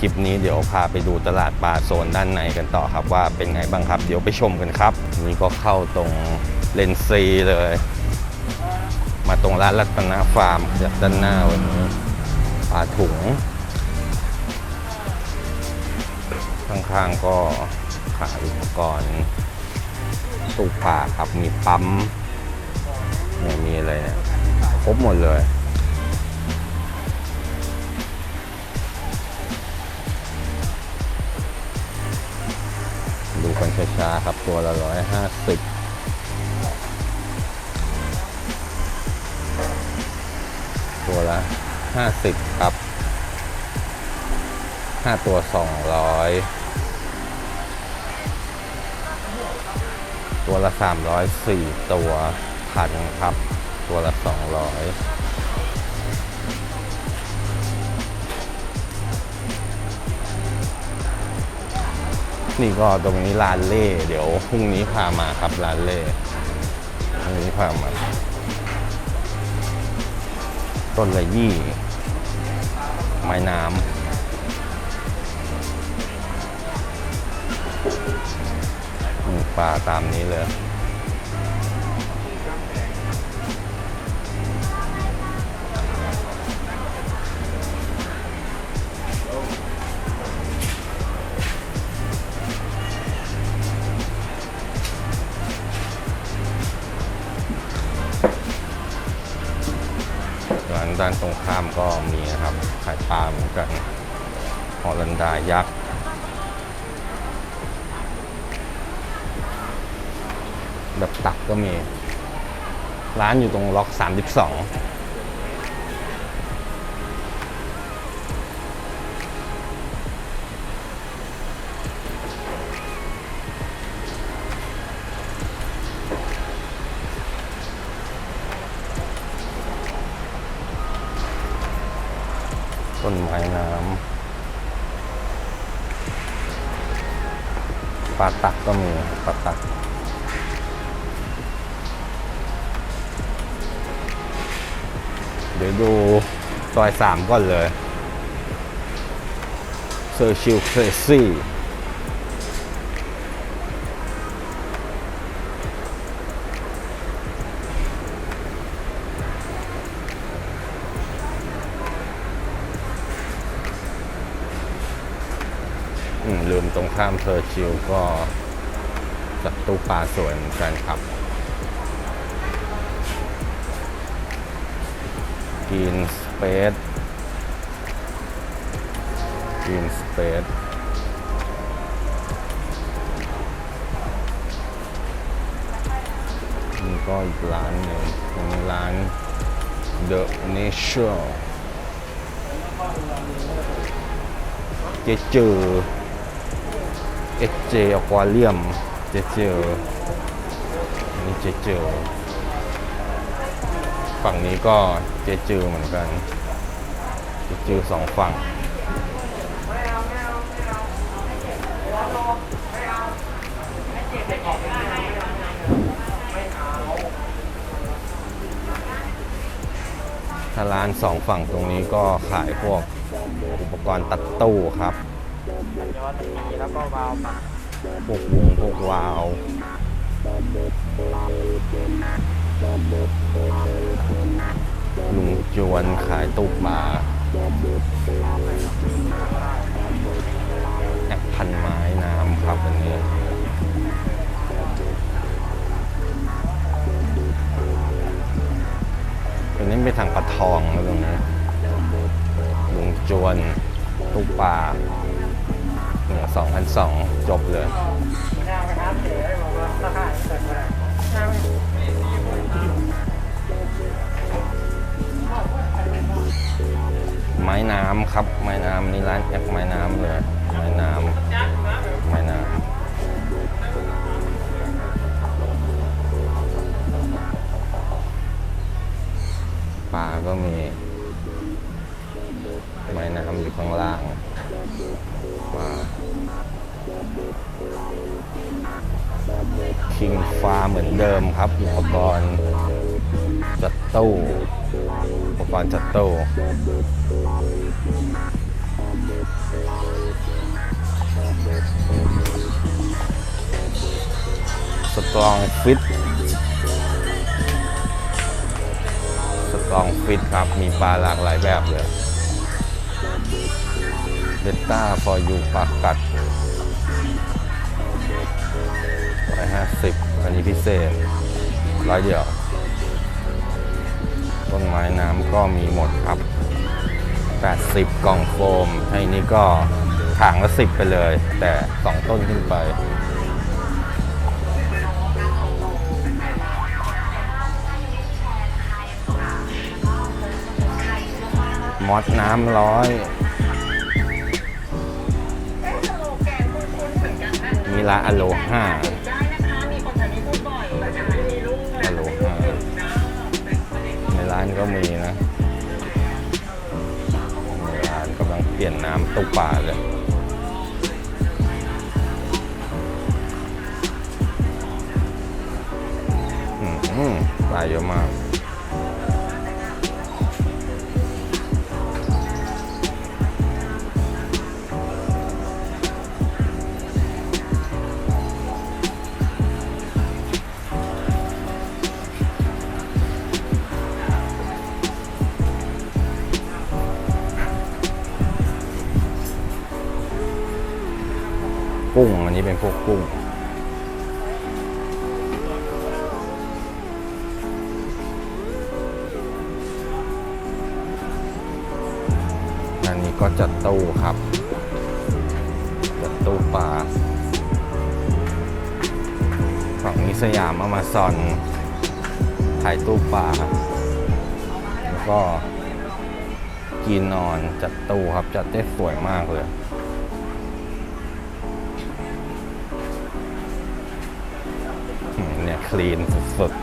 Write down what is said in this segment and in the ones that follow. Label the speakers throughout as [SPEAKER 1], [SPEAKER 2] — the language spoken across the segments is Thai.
[SPEAKER 1] คลิปนี้เดี๋ยวพาไปดูตลาดปลาโซนด้านในกันต่อครับว่าเป็นไงบ้างครับ เดี๋ยวไปชมกันครับ นี่ก็เข้าตรงเลนซีเลย มาตรงร้านรัตนาฟาร์มจากด้านหน้าวันนี้ปลาถุง ข้างๆก็ขายอุปกรณ์ตู้ปลาครับมีปั๊มเนี่ยมีอะไรเนี่ยครบหมดเลย ครับตัวละร้อยห้าสิบตัวละห้าสิบครับห้าตัวสองร้อยตัวละสามร้อยสี่ตัวพันครับ ตัวละสองร้อย นี่ก็ตรงนี้ลานเล่ เดี๋ยวพรุ่งนี้พามาครับลานเล่พรุ่งนี้พามา ต้นละยี่ ไม้น้ำปลาตามนี้เลย ด้านตรงข้ามก็มีนะครับขายปลาเหมือนกันฮอลันดายักษ์แบบตักก็มี ร้านอยู่ตรงล็อก 32 ดี๋ยวดูซอยสามก่อนเลยเซอร์ชิลเครซี่ลืมตรงข้ามเซอร์ชิลก็จัดตู้ปลาสวยเหมือนกันครับ กินสเปซกินสเปซนี่ก็อีกร้านหนึ่งตรงนี้ร้าน The Nature เจเจอเอเจอควาเรียม เจเจอนี่เจเจอ ฝั่งนี้ก็เจจือเหมือนกัน เจจือสองฝั่งถ้าร้านสองฝั่งตรงนี้ก็ขายพวกอุปกรณ์ตัดตู้ครับ
[SPEAKER 2] ยอนมีแล้วก็วาล์วปาก
[SPEAKER 1] พวกวงพวกวาล์ว ลุงจวนขายตู้ปลาแอปพันไม้น้ำครับอันนี้อันนี้เป็นทางปลาทองนะตรงนี้ลุงจวนตู้ปลาเนี่ยสองพันสองจบเลย ม้น้ำครับ ไม้น้ำนี่ร้านแอปไม้น้ำเลยไม้น้ำไม้น้ำปลาก็มี ไม้น้ำอยู่ข้างล่างปลาคิงฟ้าเหมือนเดิมครับ อุปกรณ์จัดตู้ ปกรณ์ชัตโต้สตรองฟิต สตรองฟิตครับ มีปลาหลากหลายแบบเลยเบต้าฟอยูปากกัดร้อยสิบอันนี้พิเศษร้อยเดียว ต้นไม้น้ำก็มีหมดครับ 80 กล่องโฟมให้นี่ก็ถางละ 10 ไปเลย แต่ 2 ต้นขึ้นไปมอดน้ำร้อย มีร้าอโลห้า ก็มีนะร้านกำลังเปลี่ยนน้ำตู้ปลาเลยอืมอืมปลาเยอะมาก อันนี้เป็นพวกกุ้งอันนี้ก็จัดตู้ครับ จัดตู้ปลาฝั่งนี้สยามอมาซอนขายตู้ปลาแล้วก็กีนอนจัดตู้ครับ จัดได้สวยมากเลย คลีนสุดๆ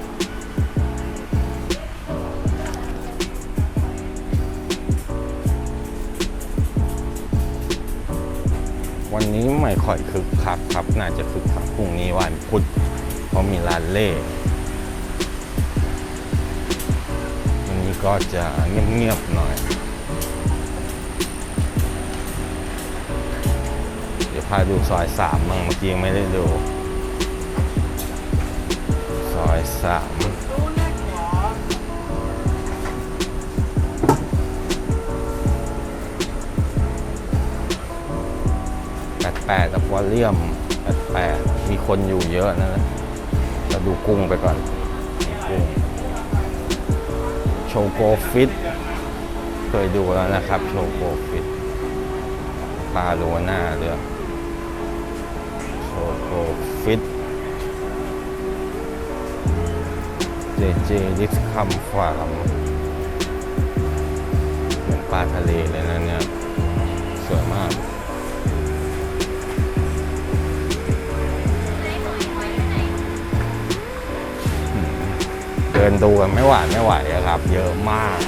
[SPEAKER 1] วันนี้ไม่ค่อยคึกคักครับ น่าจะคึกคักพรุ่งนี้วันพุธเพราะมีร้านเล่วันนี้ก็จะเงียบๆหน่อยเดี๋ยวพาดูซอยสามมั่งเมื่อกี้ยังไม่ได้ดู ซอยสามแปดแปดอควาเรียมแปดแปดมีคนอยู่เยอะนะเราดูกุ้งไปก่อนกุ้งโชโกฟิต เคยดูแล้วนะครับ โชโกฟิตปลาโลน่าเรือโชโกฟิต เจเจดิสคัมฟาร์มเหมือนปลาทะเลเลยนะเนี่ย สวยมากเดินดูกันไม่หวานไม่ไหวครับ เยอะมาก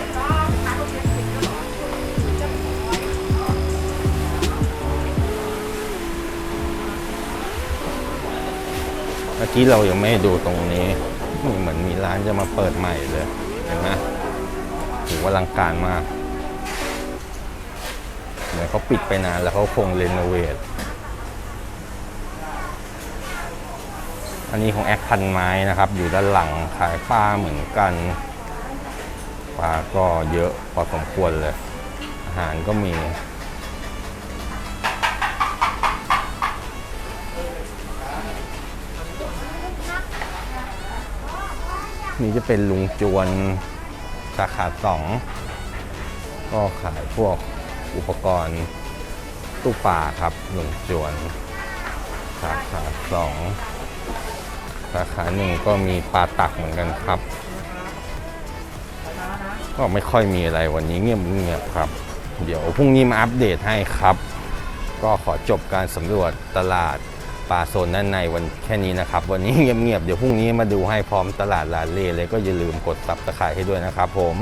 [SPEAKER 1] เมื่อกี้เรายังไม่ดูตรงนี้ นี่เหมือนมีร้านจะมาเปิดใหม่เลยเห็นไหมถือว่าลังการมากเหมือนเขาปิดไปนานแล้วเขาคงเรโนเวทอันนี้ของแอคพันไม้นะครับ อยู่ด้านหลังขายปลาเหมือนกันปลาก็เยอะพอสมควรเลย อาหารก็มี นี่จะเป็นลุงจวนสาขาสองก็ขายพวกอุปกรณ์ตู้ปลาครับลุงจวน สาขาสองสาขาหนึ่งก็มีปลาตักเหมือนกันครับ ก็ไม่ค่อยมีอะไรวันนี้เงียบเงียบๆครับ เดี๋ยวพรุ่งนี้มาอัปเดตให้ครับ ก็ขอจบการสำรวจตลาด ปลาโซนด้านในวันแค่นี้นะครับ วันนี้เงียบๆเดี๋ยวพรุ่งนี้มาดูให้พร้อมตลาดลาเล่เลยก็อย่าลืมกดซับสไครต์ให้ด้วยนะครับผม